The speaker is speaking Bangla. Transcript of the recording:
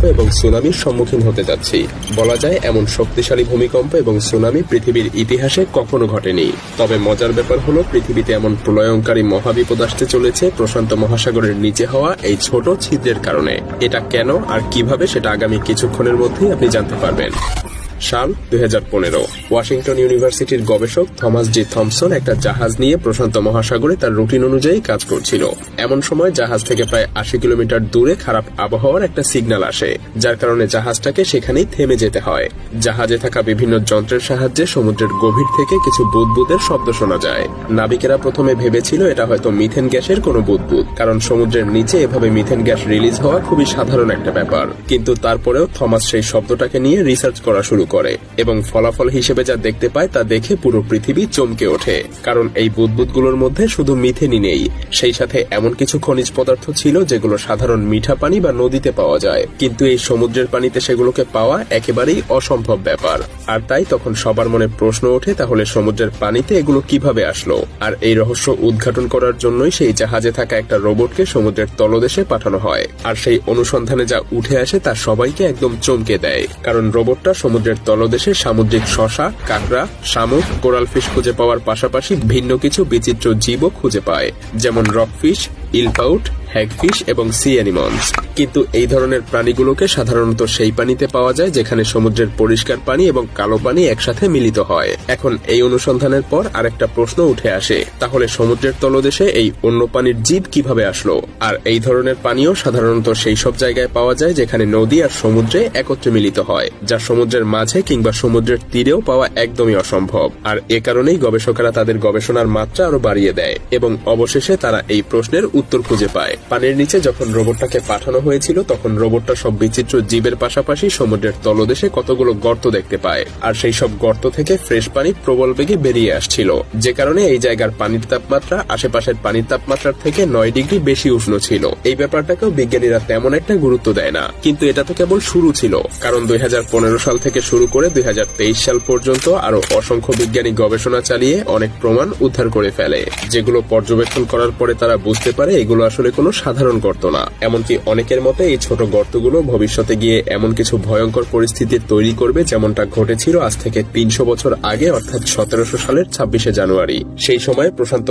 ভূমিকম্প এবং সুনামির সম্মুখীন হতে যাচ্ছি। বলা যায়, এমন শক্তিশালী ভূমিকম্প এবং সুনামি পৃথিবীর ইতিহাসে কখনো ঘটেনি। তবে মজার ব্যাপার হলো, পৃথিবীতে এমন প্রলয়ঙ্কারী মহাবিপদ আসতে চলেছে প্রশান্ত মহাসাগরের নিচে হওয়া এই ছোট ছিদ্রের কারণে। এটা কেন আর কীভাবে সেটা আগামী কিছুক্ষণের মধ্যেই আপনি জানতে পারবেন। সাল দুই ওয়াশিংটন ইউনিভার্সিটির গবেষক থমাস জি থমসন একটা জাহাজ নিয়ে প্রশান্ত মহাসাগরে তার রুটিন অনুযায়ী কাজ করছিল। এমন সময় জাহাজ থেকে প্রায় আশি কিলোমিটার দূরে খারাপ আবহাওয়ার একটা সিগন্যাল আসে, যার কারণে জাহাজটাকে সেখানেই থেমে যেতে হয়। জাহাজে থাকা বিভিন্ন যন্ত্রের সাহায্যে সমুদ্রের গভীর থেকে কিছু বুদবুদের শব্দ শোনা যায়। নাবিকেরা প্রথমে ভেবেছিল এটা হয়তো মিথেন গ্যাসের কোনো বুদবুদ, কারণ সমুদ্রের নিচে এভাবে মিথেন গ্যাস রিলিজ হওয়া খুবই সাধারণ একটা ব্যাপার। কিন্তু তারপরেও থমাস সেই শব্দটাকে নিয়ে রিসার্চ করা শুরু করে এবং ফলাফল হিসেবে যা দেখতে পায় তা দেখে পুরো পৃথিবী চমকে ওঠে। কারণ এই বুদবুদগুলোর মধ্যে শুধু মিথেনই নেই। সেই সাথে এমন কিছু খনিজ পদার্থ ছিল যেগুলো সাধারণ মিঠা পানি বা নদীতে পাওয়া যায়। কিন্তু এই সমুদ্রের পানিতে সেগুলোকে পাওয়া একেবারেই অসম্ভব ব্যাপার। আর তাই তখন সবার মনে প্রশ্ন ওঠে, তাহলে সমুদ্রের পানিতে এগুলো কীভাবে আসলো? আর এই রহস্য উদ্ঘাটন করার জন্যই সেই জাহাজে থাকা একটা রোবটকে সমুদ্রের তলদেশে পাঠানো হয়। আর সেই অনুসন্ধানে যা উঠে আসে তা সবাইকে একদম চমকে দেয়। কারণ রোবটটা সমুদ্রের তলদেশে সামুদ্রিক শশা, কাঁকড়া, শামুক, কোরাল ফিশ খুঁজে পাওয়ার পাশাপাশি ভিন্ন কিছু বিচিত্র জীবও খুঁজে পায়, যেমন রক রকফিশ ইলপাউট হ্যাগফিশ এবং সি অ্যানিমলস কিন্তু এই ধরনের প্রাণীগুলোকে সাধারণত সেই পানিতে পাওয়া যায় যেখানে সমুদ্রের পরিষ্কার পানি এবং কালো পানি একসাথে মিলিত হয়। এখন এই অনুসন্ধানের পর আরেকটা প্রশ্ন উঠে আসে, তাহলে সমুদ্রের তলদেশে এই অন্য পানির জীব কীভাবে আসলো? আর এই ধরনের পানিও সাধারণত সেই সব জায়গায় পাওয়া যায় যেখানে নদী আর সমুদ্রে একত্রে মিলিত হয়, যা সমুদ্রের মাঝে কিংবা সমুদ্রের তীরেও পাওয়া একদমই অসম্ভব। আর এ কারণেই গবেষকেরা তাদের গবেষণার মাত্রা আরও বাড়িয়ে দেয়, এবং অবশেষে তারা এই প্রশ্নের উত্তর খুঁজে পায়। পানির নিচে যখন রোবটটাকে পাঠানো হয়েছিল, তখন রোবটটা সব বিচিত্র জীবের পাশাপাশি সমুদ্রের তলদেশে কতগুলো গর্ত দেখতে পায়। আর সেই সব গর্ত থেকে ফ্রেশ পানি প্রবল বেগে বেরিয়ে আসছিল। যে কারণে এই জায়গার পানির তাপমাত্রা আশেপাশের পানির তাপমাত্রার থেকে নয় ডিগ্রি বেশি উষ্ণ ছিল। এই ব্যাপারটাকেও বিজ্ঞানীরা তেমন একটা গুরুত্ব দেয় না। কিন্তু এটা তো কেবল শুরু ছিল। কারণ দুই হাজার পনেরো সাল থেকে শুরু করে দুই হাজার তেইশ সাল পর্যন্ত আরও অসংখ্য বিজ্ঞানী গবেষণা চালিয়ে অনেক প্রমাণ উদ্ধার করে ফেলে। যেগুলো পর্যবেক্ষণ করার পরে তারা বুঝতে পারে এগুলো আসলে কোনো সাধারণ গর্ত না। এমনকি অনেকের মতে এই ছোট গর্তগুলো ভবিষ্যতে গিয়ে এমন কিছু ভয়ঙ্কর পরিস্থিতি তৈরি করবে যেমনটা ঘটেছিল আজ থেকে তিনশো বছর আগে, অর্থাৎ সতেরোশো সালের ছাব্বিশে জানুয়ারি। সেই সময় প্রশান্ত